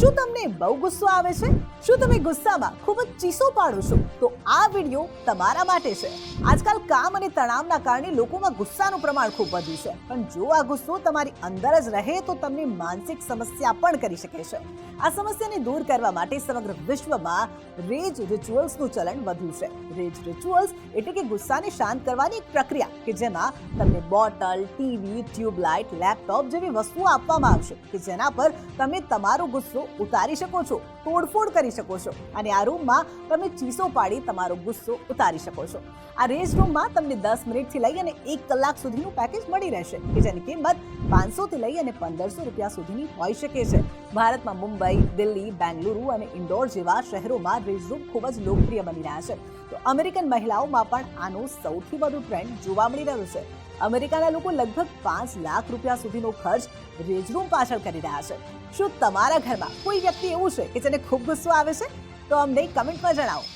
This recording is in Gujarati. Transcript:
શું તમને બહુ ગુસ્સો આવે છે? શું તમે ગુસ્સામાં ખૂબ જ ચીસો પાડો છો? તો આ વીડિયો તમારા માટે છે. આજકાલ કામ અને તણાવના કારણે લોકોમાં ગુસ્સાનું પ્રમાણ ખૂબ વધ્યું છે. પણ જો આ ગુસ્સો તમારી અંદર જ રહે, તો તમને માનસિક સમસ્યા પણ કરી શકે છે. આ સમસ્યાને દૂર કરવા માટે સમગ્ર વિશ્વમાં રેજ રિચ્યુઅલ્સનું ચલણ વધ્યું છે. રેજ રિચ્યુઅલ્સ એટલે કે ગુસ્સાને શાંત કરવાની એક પ્રક્રિયા કે જેમાં તમને બોટલ, ટીવી, ટ્યુબલાઇટ, લેપટોપ જેવી વસ્તુઓ આપવામાં આવશે કે જેના પર તમે તમારો ગુસ્સો ઉતારી શકો છો, તોડફોડ કરી શકો છો અને આ રૂમમાં તમે ચીસો પાડી તમારો ગુસ્સો ઉતારી શકો છો. આ રેજ રૂમમાં તમને દસ મિનિટથી લઈ અને એક કલાક સુધીનું પેકેજ મળી રહેશે કે જેની કિંમત પાંચસોથી લઈ અને પંદરસો રૂપિયા સુધીની હોઈ શકે છે. ભારતમાં મુંબઈ, દિલ્હી, બેંગલુરુ અને ઇન્દોર જેવા શહેરોમાં રેઝરૂમ ખૂબ જ લોકપ્રિય બની રહ્યા છે. તો અમેરિકન મહિલાઓમાં પણ આનો સૌથી વધુ ટ્રેન્ડ જોવા મળી રહ્યો છે. અમેરિકાના લોકો લગભગ પાંચ લાખ રૂપિયા સુધીનો ખર્ચ રેઝરૂમ પાછળ કરી રહ્યા છે. શું તમારા ઘરમાં કોઈ વ્યક્તિ એવું છે કે જેને ખૂબ ગુસ્સો આવે છે? તો અમને કમેન્ટમાં જણાવો.